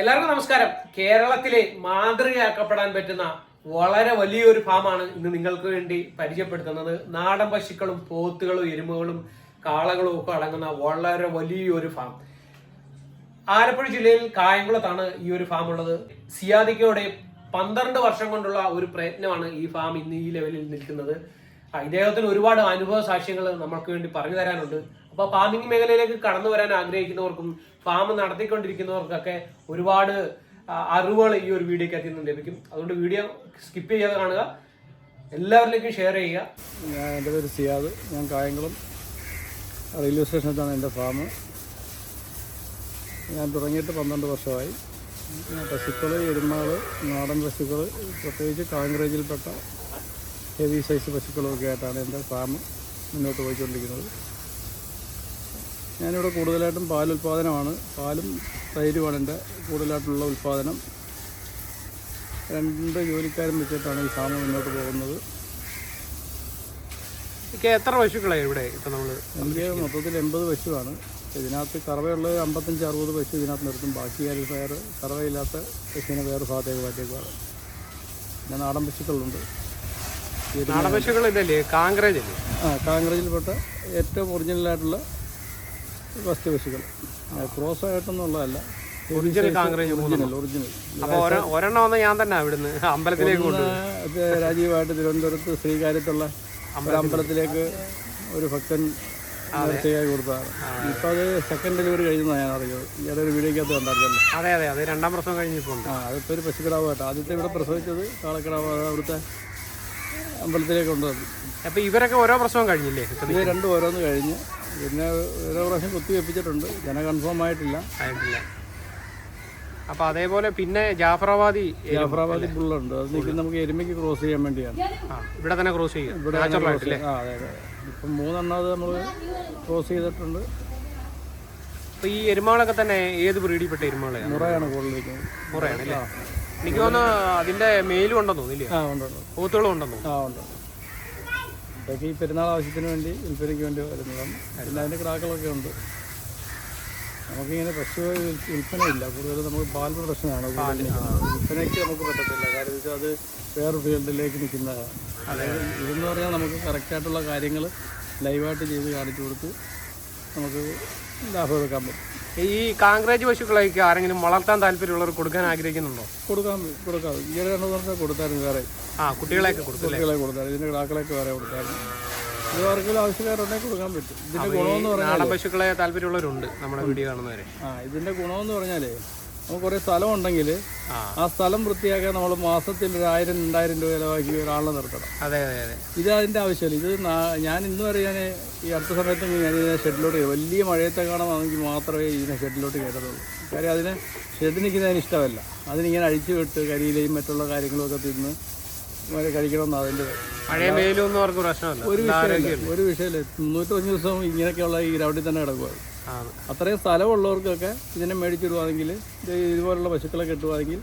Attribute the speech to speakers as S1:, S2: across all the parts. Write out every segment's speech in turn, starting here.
S1: എല്ലാവർക്കും നമസ്കാരം. കേരളത്തിലെ മാതൃകയാക്കപ്പെടാൻ പറ്റുന്ന വളരെ വലിയൊരു ഫാമാണ് ഇന്ന് നിങ്ങൾക്ക് വേണ്ടി പരിചയപ്പെടുത്തുന്നത്. നാടൻ പശുക്കളും പോത്തുകളും എരുമകളും കാളകളും ഒക്കെ അടങ്ങുന്ന വളരെ വലിയൊരു ഫാം. ആലപ്പുഴ ജില്ലയിൽ കായംകുളത്താണ് ഈ ഒരു ഫാം ഉള്ളത് സിയാദിക്കയുടെ പന്ത്രണ്ട് വർഷം കൊണ്ടുള്ള ഒരു പ്രയത്നമാണ് ഈ ഫാം ഇന്ന് ഈ ലെവലിൽ നിൽക്കുന്നത്. ഇദ്ദേഹത്തിന് ഒരുപാട് അനുഭവ സാക്ഷ്യങ്ങൾ നമ്മൾക്ക് വേണ്ടി പറഞ്ഞു തരാനുണ്ട്. അപ്പൊ ഫാമിംഗ് മേഖലയിലേക്ക് കടന്നു വരാൻ ആഗ്രഹിക്കുന്നവർക്കും ഫാം നടത്തിക്കൊണ്ടിരിക്കുന്നവർക്കൊക്കെ ഒരുപാട് അറിവുകൾ ഈ ഒരു വീഡിയോക്കകത്ത് നിന്ന് ലഭിക്കും. അതുകൊണ്ട് വീഡിയോ സ്കിപ്പ് ചെയ്യാതെ കാണുക. എല്ലാവരിലേക്കും ഷെയർ ചെയ്യുക.
S2: ഞാൻ എന്റെ പേര് സിയാദ്. ഞാൻ കായംകുളം റെയിൽവേ സ്റ്റേഷനത്താണ് എന്റെ ഫാം ഞാൻ തുടങ്ങിയിട്ട് പന്ത്രണ്ട് വർഷമായി. പശുക്കൾ എരുമകൾ നാടൻ പശുക്കൾ പ്രത്യേകിച്ച് കാങ്കറേജിൽപ്പെട്ട ഹെവി സൈസ് പശുക്കളൊക്കെ ആയിട്ടാണ് എന്റെ ഫാം മുന്നോട്ട് പോയിക്കൊണ്ടിരിക്കുന്നത്. ഞാനിവിടെ കൂടുതലായിട്ടും പാലുൽപാദനമാണ് പാലും തൈരുമാണ് എന്റെ കൂടുതലായിട്ടുള്ള ഉൽപ്പാദനം. രണ്ട് ജോലിക്കാരും വെച്ചിട്ടാണ് ഈ ഫാം മുന്നോട്ട് പോകുന്നത്.
S1: എത്ര പശുക്കളാണ് ഇവിടെ ഇപ്പം നമ്മൾ
S2: എനിക്ക് മൊത്തത്തിൽ എൺപത് പശുവാണ്. ഇതിനകത്ത് കറവയുള്ളത് അമ്പത്തഞ്ച് അറുപത് പശു ഇതിനകത്ത് നിർത്തും. ബാക്കി ആര് വേറെ കറവയില്ലാത്ത പശുവിനെ വേറെ ഭാഗത്തേക്ക് മാറ്റിയേക്കാറ് പിന്നെ നാടൻ പശുക്കളുണ്ട്.
S1: കാങ്കറേജ്
S2: ആ കാങ്കറേജിൽപ്പെട്ട ഏറ്റവും ഒറിജിനലായിട്ടുള്ള ഫസ്റ്റ് പശുക്കൾ ക്രോസ് ആയിട്ടൊന്നുള്ളതല്ല
S1: ഒറിജിനൽ കാങ്കറേജ്
S2: ഒറിജിനൽ ഒറിജിനൽ.
S1: അപ്പൊ ഒരെ- ഒരെണ്ണം വന്ന ഞാൻ തന്നെ ഇവിടുന്ന് അമ്പലത്തിലേക്ക് കൊണ്ട്
S2: രാജീവായിട്ട് തിരുവനന്തപുരത്ത് ശ്രീകാര്യത്തുള്ള അമ്പലത്തിലേക്ക് ഒരു ഭക്തൻ നേർച്ചയായി കൊടുത്തതാണ്. ഇപ്പൊ അത് സെക്കൻഡ് ഡെലിവറി കഴിഞ്ഞതാണ് ഞാൻ അറിഞ്ഞത്. ഈയിടെ ഒരു വീഡിയോക്കകത്ത് കണ്ടായിരുന്നല്ലോ.
S1: അതെ അതെ. അതെ രണ്ടാം പ്രസവം കഴിഞ്ഞിട്ടുണ്ട്.
S2: ആ അതിപ്പോൾ ഒരു പശുക്കിടാവായിട്ട്. ആദ്യത്തെ ഇവിടെ പ്രസവിച്ചത് കാളക്കിടാവ് അവിടുത്തെ അമ്പലത്തിലേക്ക് കൊണ്ടുവന്നു.
S1: അപ്പോൾ ഇവരൊക്കെ ഓരോ പ്രശ്നവും കഴിഞ്ഞില്ലേ?
S2: ഇത് രണ്ടും ഓരോന്ന് കഴിഞ്ഞ്. പിന്നെ ഓരോ പ്രാവശ്യം കുത്തി വെപ്പിച്ചിട്ടുണ്ട്. ജന കൺഫേം ആയിട്ടില്ല.
S1: ആയിട്ടില്ല. അപ്പൊ അതേപോലെ പിന്നെ ജാഫറാബാദി
S2: ജാഫറാബാദി ബുള്ളുണ്ട് അത് നിൽക്കുന്ന നമുക്ക് എരുമയ്ക്ക് ക്രോസ് ചെയ്യാൻ വേണ്ടിയാണ്.
S1: ഇവിടെ തന്നെ ക്രോസ് ചെയ്യും.
S2: ഇവിടെ ആ അതെ അതെ. ഇപ്പം മൂന്നെണ്ണത് നമ്മൾ ക്രോസ് ചെയ്തിട്ടുണ്ട്.
S1: അപ്പൊ ഈ എരുമകളൊക്കെ തന്നെ ഏത് ബ്രീഡിൽപ്പെട്ട എരുമകളെയാണ്?
S2: മുറയാണ് കൂടുതലും.
S1: മുറയാണ് അല്ലേ? എനിക്ക് തോന്നുന്നു അതിന്റെ മെയിലും ഉണ്ടെന്ന് തോന്നില്ലേ
S2: ആ ഉണ്ട് ഉണ്ട്.
S1: പോത്തുകളും ഉണ്ടെന്ന്
S2: ആ ഉണ്ട്. ഇതൊക്കെ ഈ പെരുന്നാൾ ആവശ്യത്തിന് വേണ്ടി വിൽപ്പനയ്ക്ക് വേണ്ടി വരുന്നതാണ്. പിന്നെ അതിന്റെ കിടാക്കളൊക്കെ ഉണ്ട്. നമുക്കിങ്ങനെ പശു വിൽപ്പന ഇല്ല കൂടുതലും നമുക്ക് പാൽ പ്രശ്നമാണ്. വിൽപ്പനയ്ക്ക് നമുക്ക് പറ്റത്തില്ല. കാര്യം വെച്ചാൽ അത് വേറെ ഫീൽഡിലേക്ക് നിൽക്കുന്നതാണ്. അതായത് ഇതെന്ന് പറഞ്ഞാൽ നമുക്ക് കറക്റ്റായിട്ടുള്ള കാര്യങ്ങൾ ലൈവായിട്ട് ചെയ്ത് കാണിച്ചു കൊടുത്ത് നമുക്ക് ലാഭം എടുക്കാൻ പറ്റും.
S1: ഈ കാങ്കറേജ് പശുക്കളൊക്കെ ആരെങ്കിലും വളർത്താൻ താല്പര്യമുള്ളവർ കൊടുക്കാൻ ആഗ്രഹിക്കുന്നുണ്ടോ?
S2: കൊടുക്കാം കൊടുക്കാം ഈയിടെ രണ്ടു ദിവസം കൊടുത്തായിരുന്നു വേറെ.
S1: ആ കുട്ടികളെയൊക്കെ
S2: കുട്ടികളെ കൊടുത്തായിരുന്നു. ഇതിന്റെ കിടാക്കളൊക്കെ വേറെ കൊടുത്തായിരുന്നു. ഇത് ആർക്കെങ്കിലും ആവശ്യക്കാരുണ്ടെങ്കിൽ കൊടുക്കാൻ പറ്റും. ഇതിന്റെ ഗുണമെന്ന് പറഞ്ഞാൽ
S1: പശുക്കളെ താല്പര്യമുള്ളവരുണ്ട് നമ്മുടെ വീഡിയോ കാണുന്നവരെ.
S2: ആ ഇതിന്റെ ഗുണമെന്ന് പറഞ്ഞാലേ നമുക്ക് കുറേ സ്ഥലം ഉണ്ടെങ്കിൽ
S1: ആ
S2: സ്ഥലം വൃത്തിയാക്കാൻ നമ്മൾ മാസത്തിൽ ഒരു ആയിരം രണ്ടായിരം രൂപ ചിലവാക്കി ഒരാളെ നിർത്തണം.
S1: അതെ അതെ അതെ.
S2: ഇത് അതിന്റെ ആവശ്യമില്ല. ഇത് ഞാൻ ഇന്ന് വരെ ഞാൻ ഈ അടുത്ത സമയത്ത് ഞാൻ ഇതിനെ ഷെഡിലോട്ട് വലിയ മഴയത്തെ കാണാമെങ്കിൽ മാത്രമേ ഇതിനെ ഷെഡിലോട്ട് കയറത്തുള്ളൂ കാര്യം അതിനെ ഷെഡ് നിൽക്കുന്നതിന് ഇഷ്ടമല്ല. അതിനിങ്ങനെ അഴിച്ചു വിട്ട് കരിയിലയും മറ്റുള്ള കാര്യങ്ങളൊക്കെ തിന്ന് കഴിക്കണമെന്ന് അതിന്റെ
S1: മഴയും വെയിലും ഒന്നും അവർക്ക് പ്രശ്നമല്ല.
S2: ഒരു വിഷയമില്ല? ഒരു വിഷയമില്ല. മുന്നൂറ്റഞ്ച് ദിവസം ഇങ്ങനെയൊക്കെയുള്ള ഈ ഗ്രൗണ്ടിൽ തന്നെ കിടക്കുക അത്രയും സ്ഥലമുള്ളവർക്കൊക്കെ ഇതിനെ മേടിച്ചിടുവാണെങ്കിൽ ഇത് ഇതുപോലുള്ള പശുക്കളെ കിട്ടുവാണെങ്കിൽ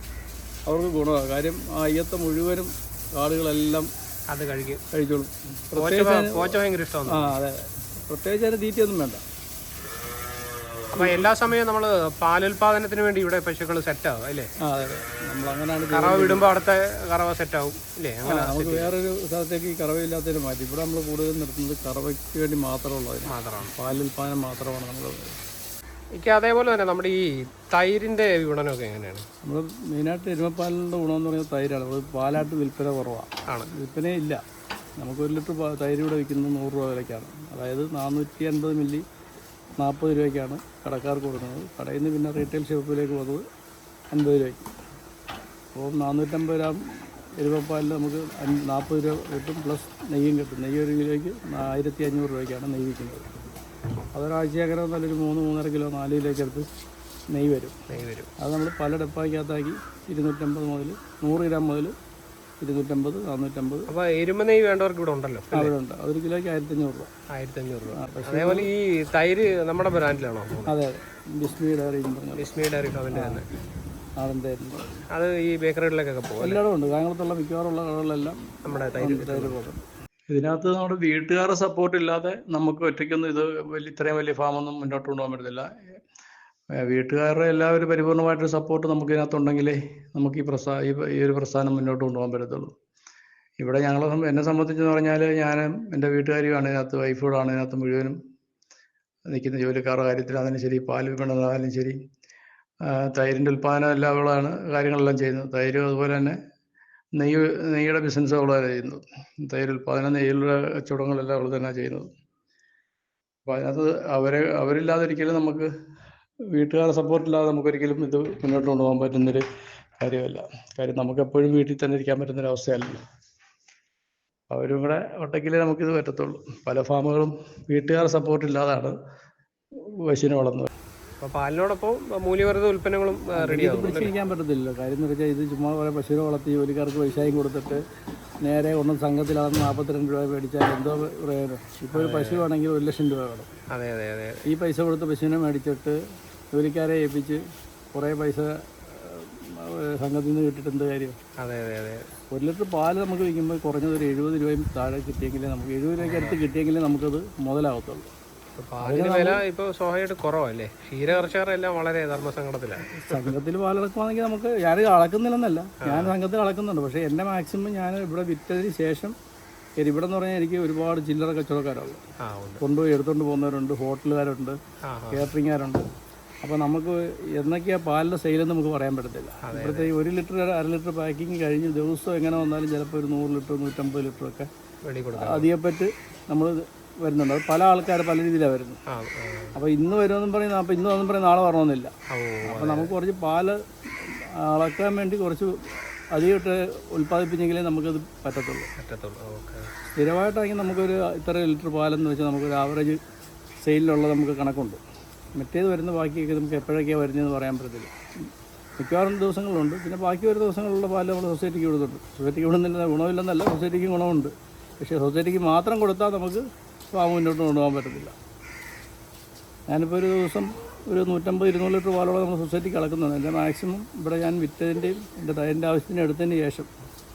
S2: അവർക്ക് ഗുണമാണ് കാര്യം ആ അയ്യത്തെ മുഴുവനും കാടുകളെല്ലാം
S1: അത് കഴിക്കും.
S2: കഴിച്ചോളും. പ്രത്യേകിച്ച്
S1: ഇഷ്ടമാണ്
S2: ആ അതെ. പ്രത്യേകിച്ച് അതിന് തീറ്റയൊന്നും വേണ്ട.
S1: അപ്പൊ എല്ലാ സമയവും നമ്മൾ പാലുൽപാദനത്തിന് വേണ്ടി ഇവിടെ പശുക്കൾ സെറ്റ് ആവും അല്ലേ കറവ വിടുമ്പോ അടുത്ത കറവ സെറ്റ് ആവും അല്ലേ
S2: നമുക്ക് വേറൊരു സ്ഥലത്തേക്ക് ഈ കറവയില്ലാത്തതിന് മാറ്റി. ഇവിടെ നമ്മൾ കൂടുതൽ നിർത്തുന്നത് കറവയ്ക്ക് വേണ്ടി മാത്രമുള്ള
S1: മാത്രമാണ്.
S2: പാലുൽപാദനം മാത്രമാണ് നമ്മൾ
S1: എനിക്ക് അതേപോലെ തന്നെ നമ്മുടെ ഈ തൈരിന്റെ വിപണനമൊക്കെ എങ്ങനെയാണ്?
S2: നമ്മൾ മെയിനായിട്ട് എരുമപ്പാലിന്റെ എന്ന് പറയുന്നത് തൈരാണ്. അത് പാലായിട്ട് വിൽപ്പന കുറവാണ്
S1: ആണ്.
S2: വിൽപ്പനയില്ല. നമുക്ക് ഒരു ലിറ്റർ തൈര് ഇവിടെ വിൽക്കുന്നത് നൂറ് രൂപ വിലയ്ക്കാണ്. അതായത് നാനൂറ്റി അൻപത് മില്ലി നാൽപ്പത് രൂപയ്ക്കാണ് കടക്കാർക്ക് കൊടുക്കുന്നത്. കടയിൽ നിന്ന് പിന്നെ റീറ്റെയിൽ ഷോപ്പിലേക്ക് വന്നത് അൻപത് രൂപയ്ക്ക്. അപ്പോൾ നാനൂറ്റമ്പത് ഗ്രാം എരുവപ്പാലിൽ നമുക്ക് നാൽപ്പത് രൂപ കിട്ടും. പ്ലസ് നെയ്യും കിട്ടും. നെയ്യ് ഒരു കിലോയ്ക്ക് ആയിരത്തി അഞ്ഞൂറ് രൂപയ്ക്കാണ് നെയ്യ് വിൽക്കുന്നത്. അതൊരാഴ്ച അങ്ങനെ നല്ലൊരു മൂന്ന് മൂന്നര കിലോ നാല് കിലോയ്ക്ക് അടുത്ത് നെയ്യ് വരും.
S1: നെയ്യ് വരും.
S2: അത് നമ്മൾ പല ഡപ്പായ്ക്കകത്താക്കി ഇരുന്നൂറ്റമ്പത് മുതൽ നൂറ് ഗ്രാം മുതൽ ഇരുന്നൂറ്റമ്പത് നാനൂറ്റമ്പത്
S1: അപ്പൊ എരുമ നെയ്യ് വേണ്ടവർക്ക് ഇവിടെ ഉണ്ടല്ലോ
S2: അവിടെ ഉണ്ട് ഒരു കിലോയ്ക്ക് ആയിരത്തി അഞ്ഞൂറ് രൂപ.
S1: ആയിരത്തി അഞ്ഞൂറ് രൂപ അതേപോലെ ഈ തൈര് നമ്മുടെ ബ്രാൻഡിലാണോ?
S2: അതെ അതെ. ബിസ്മി ഡയറി എന്ന്
S1: വിസ്മി ഡയറി ഫാമിന്റെ തന്നെ.
S2: നാടൻ തൈരുണ്ട്
S1: അത് ഈ ബേക്കറികളിലേക്കൊക്കെ പോകും
S2: എല്ലായിടും ഉണ്ട്. കായംകുളത്തുള്ള മിക്കവാറുള്ള കടകളിലെല്ലാം
S1: നമ്മുടെ തൈര്
S2: തൈര് പോകും. ഇതിനകത്ത് നമ്മുടെ വീട്ടുകാരുടെ സപ്പോർട്ട് ഇല്ലാതെ നമുക്ക് ഒറ്റയ്ക്കൊന്നും ഇത് വലിയ ഇത്രയും വലിയ ഫാമൊന്നും മുന്നോട്ട് കൊണ്ടുപോകാൻ പറ്റത്തില്ല. വീട്ടുകാരുടെ എല്ലാവരും പരിപൂർണമായിട്ട് സപ്പോർട്ട് നമുക്ക് ഇതിനകത്തുണ്ടെങ്കിലേ നമുക്ക് ഈ പ്രസ്ഥാ ഈ ഒരു പ്രസ്ഥാനം മുന്നോട്ട് കൊണ്ടുപോകാൻ പറ്റത്തുള്ളൂ. ഇവിടെ ഞങ്ങളെ എന്നെ സംബന്ധിച്ചെന്ന് പറഞ്ഞാൽ ഞാൻ എന്റെ വീട്ടുകാരിയാണ് ഇതിനകത്ത് വൈഫോടാണ് ഇതിനകത്ത് മുഴുവനും നിൽക്കുന്ന ജോലിക്കാരുടെ കാര്യത്തിലാണെങ്കിലും ശരി പാൽ വിപണനായാലും ശരി തൈരിന്റെ ഉൽപ്പാദനം എല്ലാം അവളാണ് കാര്യങ്ങളെല്ലാം ചെയ്യുന്നത്. തൈര് അതുപോലെ തന്നെ നെയ്യ് നെയ്യുടെ ബിസിനസ് അവളാണ് ചെയ്യുന്നത്. തൈര് ഉൽപ്പാദനം നെയ്യിലുള്ള കച്ചവടങ്ങളെല്ലാം അവൾ തന്നെ ചെയ്യുന്നത്. അപ്പോൾ അതിനകത്ത് അവരെ അവരില്ലാതെ ഒരിക്കലും നമുക്ക് വീട്ടുകാരുടെ സപ്പോർട്ടില്ലാതെ നമുക്ക് ഒരിക്കലും ഇത് മുന്നോട്ട് കൊണ്ടുപോകാൻ പറ്റുന്നൊരു കാര്യമല്ല. കാര്യം നമുക്ക് എപ്പോഴും വീട്ടിൽ തന്നെ ഇരിക്കാൻ പറ്റുന്നൊരു അവസ്ഥയല്ലല്ലോ അവരും കൂടെ ഉണ്ടെങ്കിലേ നമുക്കിത് പറ്റത്തുള്ളൂ. പല ഫാമുകളും വീട്ടുകാരുടെ സപ്പോർട്ട് ഇല്ലാതാണ് പശുവിനെ വളർന്നത്.
S1: പാലിനോടൊപ്പം മൂല്യവർദ്ധിത ഉൽപ്പന്നങ്ങളും ആകും
S2: പറ്റത്തില്ല. കാര്യം എന്ന് വെച്ചാൽ ഇത് ചുമ്മാ കുറേ പശുവിനെ വളർത്തി ജോലിക്കാർക്ക് പൈസയും കൊടുത്തിട്ട് നേരെ ഒന്നും സംഘത്തിലാണെന്ന് നാൽപ്പത്തിരണ്ട് രൂപ മേടിച്ചാൽ എന്തോ പ്രയോജനം. ഇപ്പോൾ ഒരു പശു ആണെങ്കിൽ ഒരു ലക്ഷം രൂപ വേണം.
S1: അതെ അതെ അതെ.
S2: ഈ പൈസ കൊടുത്ത് പശുവിനെ മേടിച്ചിട്ട് ജോലിക്കാരെ ഏൽപ്പിച്ച് കുറേ പൈസ സംഘത്തിൽ നിന്ന് കിട്ടിയിട്ട് എന്ത് കാര്യം?
S1: അതെ അതെ അതെ.
S2: ഒരു ലിറ്റർ പാൽ നമുക്ക് വിൽക്കുമ്പോൾ കുറഞ്ഞത് ഒരു എഴുപത് രൂപയും താഴെ കിട്ടിയെങ്കിലേ നമുക്ക് എഴുപത് രൂപയ്ക്ക് അടുത്ത് കിട്ടിയെങ്കിലേ നമുക്കത് മുതലാവത്തുള്ളൂ.
S1: ഇപ്പൊ പാലിന് വില ഇപ്പൊ സ്വാഭാവികമായിട്ട് കുറവല്ലേ? ക്ഷീര കർഷകരെല്ലാം വളരെ ധർമ്മസങ്കടത്തിലാണ്.
S2: സംഘത്തിൽ പാലിറക്കുവാണെങ്കിൽ നമുക്ക് ഞാൻ അളക്കുന്നില്ലെന്നല്ല. ഞാൻ സംഘത്തിൽ അളക്കുന്നുണ്ട് പക്ഷേ എന്റെ മാക്സിമം ഞാൻ ഇവിടെ വിറ്റതിന് ശേഷം ഇവിടെ എന്ന് പറഞ്ഞാൽ എനിക്ക് ഒരുപാട് ചില്ലറ കച്ചവടക്കാരുള്ളു കൊണ്ടുപോയി എടുത്തുകൊണ്ട് പോകുന്നവരുണ്ട് ഹോട്ടലുകാരുണ്ട് കേറ്ററിംഗുകാരുണ്ട്. അപ്പോൾ നമുക്ക് എന്നൊക്കെയാ പാലിന്റെ സെയിലെന്ന് നമുക്ക് പറയാൻ പറ്റത്തില്ല. ഇപ്പോഴത്തെ ഒരു ലിറ്റർ അര ലിറ്റർ പാക്കിങ് കഴിഞ്ഞ് ദിവസം എങ്ങനെ വന്നാലും ചിലപ്പോൾ ഒരു നൂറ് ലിറ്റർ നൂറ്റമ്പത് ലിറ്റർ ഒക്കെ
S1: വെടി കൊടുക്കാം
S2: അധികപ്പറ്റ് നമ്മൾ വരുന്നുണ്ട്. അത് പല ആൾക്കാർ പല രീതിയിലാണ് വരുന്നത്. അപ്പോൾ ഇന്ന് വരുമെന്നും പറയുന്ന അപ്പോൾ ഇന്ന് വന്നും പറയുന്ന നാളെ വരണമെന്നില്ല. അപ്പോൾ നമുക്ക് കുറച്ച് പാൽ അളക്കാൻ വേണ്ടി കുറച്ച് അധികമായിട്ട് ഉൽപ്പാദിപ്പിച്ചെങ്കിലേ നമുക്കത് പറ്റത്തുള്ളൂ.
S1: പറ്റത്തുള്ളൂ.
S2: സ്ഥിരമായിട്ടാണെങ്കിൽ നമുക്കൊരു ഇത്ര ലിറ്റർ പാലെന്ന് വെച്ചാൽ നമുക്കൊരു ആവറേജ് സെയിലിലുള്ള നമുക്ക് കണക്കുണ്ട്. മറ്റേത് വരുന്ന ബാക്കിയൊക്കെ നമുക്ക് എപ്പോഴൊക്കെയാണ് വരുന്നതെന്ന് പറയാൻ പറ്റത്തില്ല. മിക്കവാറും ദിവസങ്ങളുണ്ട്. പിന്നെ ബാക്കി ഒരു ദിവസങ്ങളുള്ള പാൽ നമ്മൾ സൊസൈറ്റിക്ക് കൊടുത്തിട്ടുണ്ട്. സൊസൈറ്റിക്ക് കൊടുക്കുന്നില്ല ഗുണമില്ലെന്നല്ല സൊസൈറ്റിക്ക് ഗുണമുണ്ട്. പക്ഷേ സൊസൈറ്റിക്ക് മാത്രം കൊടുത്താൽ നമുക്ക് ഫാം മുന്നോട്ട് കൊണ്ടുപോകാൻ പറ്റത്തില്ല. ഞാനിപ്പോൾ ഒരു ദിവസം ഒരു നൂറ്റമ്പത് ഇരുന്നൂറ് ലിറ്റർ പാലോളം നമ്മൾ സൊസൈറ്റിക്ക് കളക്കുന്നത് എന്റെ മാക്സിമം ഇവിടെ ഞാൻ വിറ്റതിന്റെയും എന്റെ തയ്യന്റെ ആവശ്യത്തിന് എടുത്തതിന് ശേഷം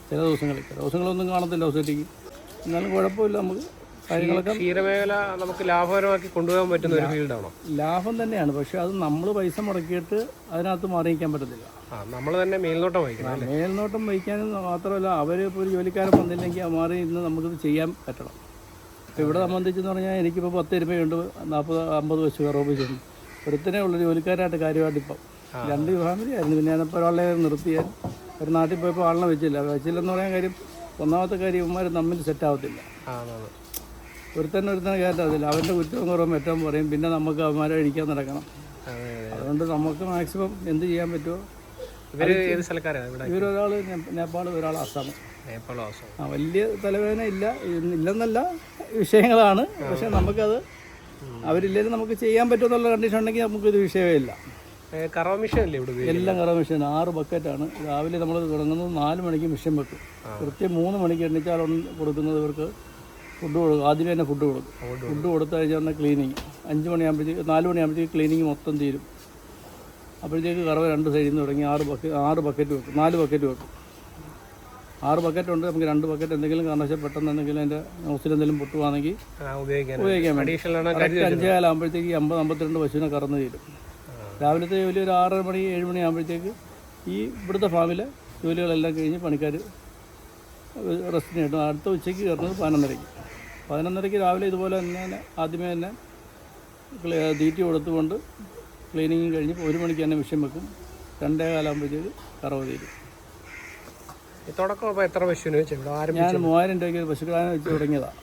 S2: ചില ദിവസങ്ങളിൽ. ചില ദിവസങ്ങളൊന്നും കാണത്തില്ല സൊസൈറ്റിക്ക്. എന്നാലും കുഴപ്പമില്ല നമുക്ക്. കാര്യങ്ങളൊക്കെ
S1: ക്ഷീരമേഖല നമുക്ക് ലാഭകരമാക്കി കൊണ്ടുപോകാൻ പറ്റുന്ന ഒരു ഫീൽഡാണോ?
S2: ലാഭം തന്നെയാണ്. പക്ഷെ അത് നമ്മൾ പൈസ മുടക്കിയിട്ട് അതിനകത്ത് മാറിയിക്കാൻ പറ്റത്തില്ല.
S1: നമ്മൾ തന്നെ മേൽനോട്ടം വഹിക്കണം
S2: മേൽനോട്ടം വഹിക്കാനും മാത്രമല്ല അവർ ഇപ്പോൾ ഒരു ജോലിക്കാരൻ വന്നില്ലെങ്കിൽ ആ മാറി ഇന്ന് നമുക്കിത് ചെയ്യാൻ പറ്റണം. ഇപ്പോൾ ഇവിടെ സംബന്ധിച്ചെന്ന് പറഞ്ഞാൽ എനിക്കിപ്പോൾ പത്ത് എരുമയുണ്ട് നാൽപ്പത് അമ്പത് പശു അറുപത് പശുണ്ട് ഒരുത്തനെ ഉള്ള ജോലിക്കാരായിട്ട് കാര്യമായിട്ട് ഇപ്പം. രണ്ട് ഫാമിലി ആയിരുന്നു. പിന്നെ ഞാനിപ്പോൾ ഒരാളെ നിർത്തിയാൽ ഒരു നാട്ടിൽ പോയപ്പോൾ ആളിനെ വെച്ചില്ല. വെച്ചില്ലെന്ന് പറയാൻ കാര്യം ഒന്നാമത്തെ കാര്യം ഇവന്മാർ തമ്മിൽ സെറ്റ് ഒരുത്തന്നെ ഒരുത്തനെ കയറ്റത്തില്ല അവന്റെ കുറ്റവും കുറവും ഏറ്റവും പറയും. പിന്നെ നമുക്ക് അവന്മാരെ അഴിക്കാൻ നടക്കണം.
S1: അതെ അതെ.
S2: അതുകൊണ്ട് നമുക്ക് മാക്സിമം എന്ത് ചെയ്യാൻ പറ്റുമോ ഇവരൊരാൾ നേപ്പാൾ ഒരാൾ
S1: അസാം?
S2: ആ വലിയ തലവേദന ഇല്ല. ഇല്ലെന്നല്ല വിഷയങ്ങളാണ്. പക്ഷെ നമുക്കത് അവരില്ലെങ്കിൽ നമുക്ക് ചെയ്യാൻ പറ്റുമെന്നുള്ള കണ്ടീഷൻ ഉണ്ടെങ്കിൽ നമുക്കിത് വിഷയമേ ഇല്ല.
S1: എല്ലാം കറവ മിഷൻ അല്ലേ ഇവിടെ
S2: എല്ലാം കറ മിഷൻ ആറ് ബക്കറ്റാണ് രാവിലെ നമ്മൾ തുടങ്ങുന്നത് നാല് മണിക്ക് മിഷൻ വെക്കും. കൃത്യം മൂന്ന് മണിക്ക് എണ്ണിച്ചാൽ കൊടുക്കുന്നത് ഇവർക്ക് ഫുഡ് കൊടുക്കും. ആദ്യം തന്നെ ഫുഡ് കൊടുക്കും. ഫുഡ് കൊടുത്തു കഴിഞ്ഞാൽ തന്നെ ക്ലീനിങ് അഞ്ച് മണിയാകുമ്പോഴത്തേക്ക് നാല് മണിയാകുമ്പോഴത്തേക്ക് ക്ലീനിങ് മൊത്തം തീരും. അപ്പോഴത്തേക്ക് കറവ രണ്ട് സൈഡിൽ നിന്ന് തുടങ്ങി. ആറ് ബക്കറ്റ് ആറ് ബക്കറ്റ് വെക്കും. നാല് ബക്കറ്റ് വെക്കും. ആറ് ബക്കറ്റ് ഉണ്ട്. നമുക്ക് രണ്ട് ബക്കറ്റ് എന്തെങ്കിലും കാരണവശാൽ പെട്ടെന്ന് എന്തെങ്കിലും അതിന്റെ നോസിൽ എന്തെങ്കിലും പൊട്ടുവാണെങ്കിൽ
S1: ഉപയോഗിക്കാം ഉപയോഗിക്കാൻ.
S2: വേണ്ടി.
S1: അഡീഷണൽ ആണ്?
S2: കറക്റ്റ് അഞ്ചേ കാലാകുമ്പോഴത്തേക്ക് അമ്പത് അമ്പത്തിരണ്ട് പശുവിനെ കറന്ന് തീരും. രാവിലത്തെ ജോലി ഒരു ആറര മണി ഏഴ് മണി ആകുമ്പോഴത്തേക്ക് ഈ ഇവിടുത്തെ ഫാമിലെ ജോലികളെല്ലാം കഴിഞ്ഞ് പണിക്കാർ റെസ്റ്റിന് കിട്ടും അടുത്ത ഉച്ചയ്ക്ക് കയറുന്നത് പതിനൊന്നരയ്ക്ക്. പതിനൊന്നരയ്ക്ക് രാവിലെ ഇതുപോലെ തന്നെ ആദ്യമേ തന്നെ ക്ലീ- തീറ്റി കൊടുത്തുകൊണ്ട് ക്ലീനിങ് കഴിഞ്ഞ് ഒരു മണിക്ക് തന്നെ വിഷയം വെക്കും. രണ്ടേ കാലാകുമ്പോഴത്തേക്ക് കറവ് തീരും.
S1: തുടക്കം എത്ര പശുവിന് വെച്ചു
S2: ഞാൻ മൂവായിരം രൂപയ്ക്ക് വെച്ച് തുടങ്ങിയതാണ്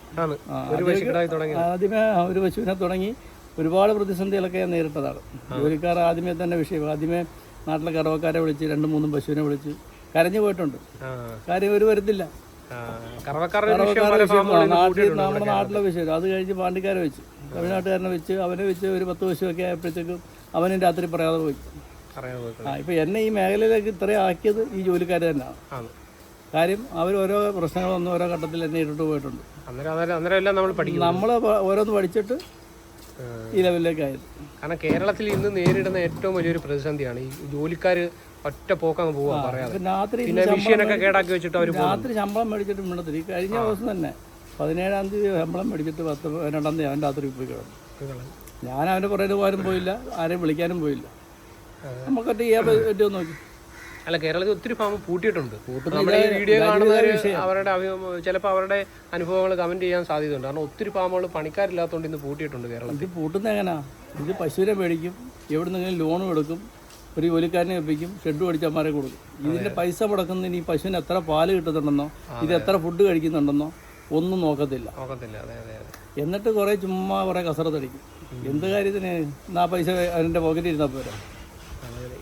S1: ഒരു പശു കിടായി തുടങ്ങി.
S2: ആദ്യമേ ഒരു പശുവിനെ തുടങ്ങി. ഒരുപാട് പ്രതിസന്ധികളൊക്കെ ഞാൻ നേരിട്ടതാണ്. ജോലിക്കാർ ആദ്യമേ തന്നെ വിഷയം. ആദ്യമേ നാട്ടിലെ കറവക്കാരെ വിളിച്ച് രണ്ടും മൂന്നും പശുവിനെ വിളിച്ച് കരഞ്ഞു പോയിട്ടുണ്ട്. കാര്യം ഒരു വരുത്തില്ല. നാട്ടിൽ നമ്മുടെ നാട്ടിലെ വിഷയം. അത് കഴിഞ്ഞ് പാണ്ടിക്കാരെ വെച്ച്. തമിഴ്നാട്ടുകാരനെ വെച്ച് അവനെ വെച്ച് ഒരു പത്ത് വർഷമൊക്കെ ആയപ്പോഴത്തേക്കും അവനും രാത്രി പറയാതെ പോയി. ആ ഇപ്പം എന്നെ ഈ മേഖലയിലേക്ക് ഇത്രയും ആക്കിയത് ഈ ജോലിക്കാർ തന്നെയാണ്. കാര്യം അവർ ഓരോ പ്രശ്നങ്ങൾ വന്ന് ഓരോ ഘട്ടത്തിൽ എന്നെ ഇട്ടിട്ട് പോയിട്ടുണ്ട്.
S1: നമ്മൾ
S2: ഓരോന്ന് പഠിച്ചിട്ട് ഈ ലെവലിലേക്കായത്.
S1: കാരണം കേരളത്തിൽ ഇന്ന് നേരിടുന്ന ഏറ്റവും വലിയൊരു പ്രതിസന്ധിയാണ് ഈ ജോലിക്കാർ ഒറ്റ പോക്കങ്ങ് പോവാ പറയാതെ.
S2: രാത്രി
S1: പിന്നെ മിഷ്യനൊക്കെ കേടാക്കി വെച്ചിട്ട് അവർ
S2: രാത്രി ശമ്പളം മേടിച്ചിട്ട് മിണ്ടത്തില്ല. ഈ കഴിഞ്ഞ ദിവസം തന്നെ പതിനേഴാം തീയതി ശമ്പളം മേടിച്ചിട്ട് പത്ത് പതിനെട്ടാം തീയതി അവൻ രാത്രി പോയി കിടന്നു. ഞാൻ അവന്റെ പുറകിൽ പോകാനും പോയില്ല ആരെയും വിളിക്കാനും പോയില്ല. നമുക്കൊക്കെ ചെയ്യാൻ പറ്റുമോ നോക്കി.
S1: അല്ല കേരളത്തിൽ ഒത്തിരി ഫാം പൂട്ടിയിട്ടുണ്ട്. നമ്മുടെ ഈ വീഡിയോ കാണുന്നവര് അവരുടെ ചിലപ്പോൾ അവരുടെ അനുഭവങ്ങൾ കമന്റ് ചെയ്യാൻ സാധ്യതയുണ്ട്. കാരണം ഒത്തിരി ഫാമുകൾ പണിക്കാരില്ലാത്തതുകൊണ്ട് ഇന്ന് പൂട്ടിയിട്ടുണ്ട് കേരളത്തിൽ.
S2: ഇത് പൂട്ടുന്ന എങ്ങനെയാ ഇത് പശുവിനെ മേടിക്കും എവിടെ നിന്നെങ്കിലും ലോണും എടുക്കും ഒരു ജോലിക്കാരനെ ഏൽപ്പിക്കും ഷെഡ് മേടിച്ചന്മാരെ കൊടുക്കും. ഇതിന്റെ പൈസ മുടക്കുന്നതിന് ഈ പശുവിന് എത്ര പാൽ കിട്ടുന്നുണ്ടെന്നോ ഇത് എത്ര ഫുഡ് കഴിക്കുന്നുണ്ടെന്നോ ഒന്നും നോക്കത്തില്ല. എന്നിട്ട് കുറേ ചുമ്മാ കുറേ കസറത്തടിക്കും. എന്ത് കാര്യത്തിന് ആ പൈസ അതിന്റെ പോക്കറ്റിൽ ഇരുന്നാൽ പോരാ.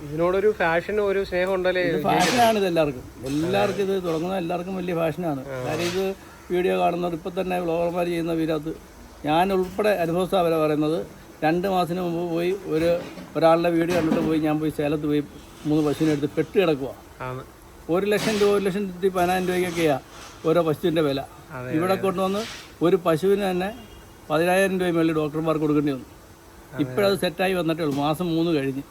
S1: ഇതിനോടൊരു ഫാഷൻ ഒരു സ്നേഹം ഉണ്ടല്ലേ
S2: ഫാഷനാണ് ഇത് എല്ലാവർക്കും എല്ലാവർക്കും ഇത് തുടങ്ങുന്ന എല്ലാവർക്കും വലിയ ഫാഷനാണ് കാര്യം ഇത് വീഡിയോ കാണുന്നവർ ഇപ്പം തന്നെ വ്ളോഗർമാർ ചെയ്യുന്ന വീരത്ത് ഞാൻ ഉൾപ്പെടെ അനുഭവസ്ഥാപന പറയുന്നത് രണ്ട് മാസത്തിന് മുമ്പ് പോയി ഒരു ഒരാളുടെ വീട് കണ്ടിട്ട് പോയി ഞാൻ പോയി സേലത്ത് പോയി മൂന്ന് പശുവിനെ എടുത്ത് പെട്ട് കിടക്കുക ഒരു ലക്ഷം രൂപ ഒരു ലക്ഷത്തി പതിനായിരം രൂപയ്ക്കൊക്കെയാണ് ഓരോ പശുവിന്റെ വില. ഇവിടെ കൊണ്ടുവന്ന് ഒരു പശുവിന് തന്നെ പതിനായിരം രൂപ മേളിൽ ഡോക്ടർമാർക്ക് കൊടുക്കേണ്ടി വന്നു. ഇപ്പോഴത് സെറ്റായി വന്നിട്ടേ ഉള്ളൂ. മാസം മൂന്ന് കഴിഞ്ഞ്.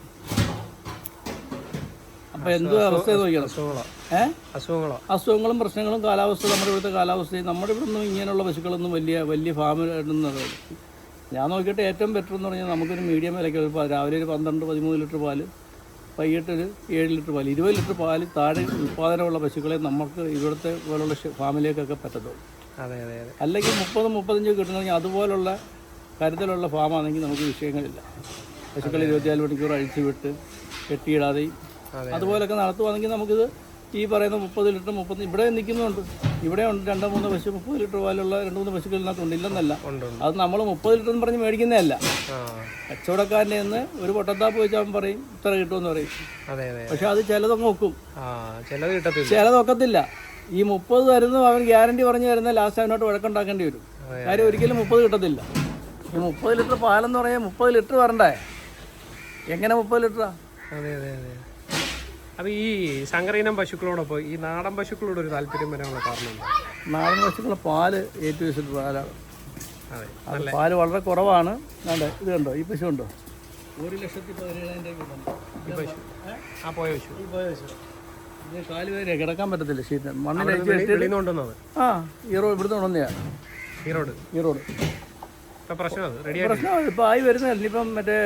S2: അപ്പോൾ എന്ത് അവസ്ഥ നോക്കിയാണ്
S1: അസുഖങ്ങളോ?
S2: ഏ?
S1: അസുഖങ്ങളോ?
S2: അസുഖങ്ങളും പ്രശ്നങ്ങളും കാലാവസ്ഥ നമ്മുടെ ഇവിടുത്തെ കാലാവസ്ഥയും നമ്മുടെ ഇവിടെ ഒന്നും ഇങ്ങനെയുള്ള പശുക്കളൊന്നും വലിയ വലിയ ഫാമിൽ ഞാൻ നോക്കിയിട്ട് ഏറ്റവും ബെറ്റർ എന്ന് പറഞ്ഞാൽ നമുക്കൊരു മീഡിയം വിലയ്ക്ക് ഒരു രാവിലെ ഒരു പന്ത്രണ്ട് പതിമൂന്ന് ലിറ്റർ പാൽ വൈകിട്ടൊരു ഏഴ് ലിറ്റർ പാൽ. ഇരുപത് ലിറ്റർ പാൽ താഴെ ഉൽപ്പാദനമുള്ള പശുക്കളെ നമുക്ക് ഇവിടുത്തെ പോലുള്ള ഫാമിലേക്കൊക്കെ പറ്റത്തുള്ളൂ.
S1: അതെ അതെ അതെ.
S2: അല്ലെങ്കിൽ മുപ്പത് മുപ്പത്തഞ്ച് കിട്ടണമെങ്കിൽ അതുപോലുള്ള കരുതലുള്ള ഫാമാണെങ്കിൽ നമുക്ക് വിഷയങ്ങളില്ല. പശുക്കളെ ഇരുപത്തിനാല് മണിക്കൂർ അഴിച്ചു വിട്ട് കെട്ടിയിടാതെയും
S1: അതെ.
S2: അതുപോലൊക്കെ നടത്തുവാണെങ്കിൽ നമുക്കിത് ഈ പറയുന്ന മുപ്പത് ലിറ്റർ മുപ്പത് ഇവിടെ നിൽക്കുന്നുണ്ട്. ഇവിടെ ഉണ്ട് രണ്ടോ മൂന്നോ പശു മുപ്പത് ലിറ്റർ പാലുള്ള രണ്ട് മൂന്ന് പശുക്കൾ ഇതിനകത്തുണ്ട് ഇല്ലെന്നല്ല
S1: ഉണ്ട് ഉണ്ട്
S2: അത് നമ്മൾ മുപ്പത് ലിറ്റർ എന്ന് പറഞ്ഞ് മേടിക്കുന്നതല്ല.
S1: ആ.
S2: കച്ചവടക്കാരന്റെ നിന്ന് ഒരു പൊട്ടത്താപ്പ് വെച്ചാൽ അവൻ പറയും ഇത്ര കിട്ടുമെന്ന് പറയും. പക്ഷെ അത് ചിലതൊക്കെ നോക്കും
S1: ആ ചിലത് കിട്ടത്തില്ല.
S2: ചിലതൊക്കത്തില്ല ഈ മുപ്പത് തരുന്നു അവൻ ഗ്യാരണ്ടി പറഞ്ഞു തരുന്ന ലാസ്റ്റ് അവനോട്ട് വഴക്കുണ്ടാക്കേണ്ടി വരും. കാര്യം ഒരിക്കലും മുപ്പത് കിട്ടത്തില്ല. ഈ മുപ്പത് ലിറ്റർ പാലെന്ന് പറഞ്ഞാൽ മുപ്പത് ലിറ്റർ വരണ്ടേ? എങ്ങനെ മുപ്പത് ലിറ്ററാ?
S1: അതെ അതെ അതെ. അപ്പൊ ഈ സങ്കരയിനം പശുക്കളോടൊപ്പം ഈ നാടൻ പശുക്കളോട് ഒരു താല്പര്യം വരാനുള്ള കാരണം
S2: നാടൻ പശുക്കളുടെ പാൽ ഏറ്റവും വെച്ചിട്ട് പാലാണ്.
S1: അതെ
S2: പാൽ വളരെ കുറവാണ്. കണ്ടോ ഇത് കണ്ടോ ഈ പശു ഉണ്ടോ ഒരു ലക്ഷത്തി പതിനേഴായിരം
S1: ഈ പശു. ആ? പോയ പശു.
S2: ഈ പോയ ഇത് കാൽ വരെ കിടക്കാൻ പറ്റത്തില്ല ഷീറ്റ് മണ്ണിൽ ആ ഈ റോഡ് ഇവിടുന്ന് ഉണന്നെയാണ്
S1: ഈറോഡ് ഈറോഡ്
S2: ഈ റോഡ്.
S1: ഇപ്പൊ പ്രശ്നം
S2: ഇപ്പം ആയി വരുന്നതല്ല. ഇപ്പം മറ്റേ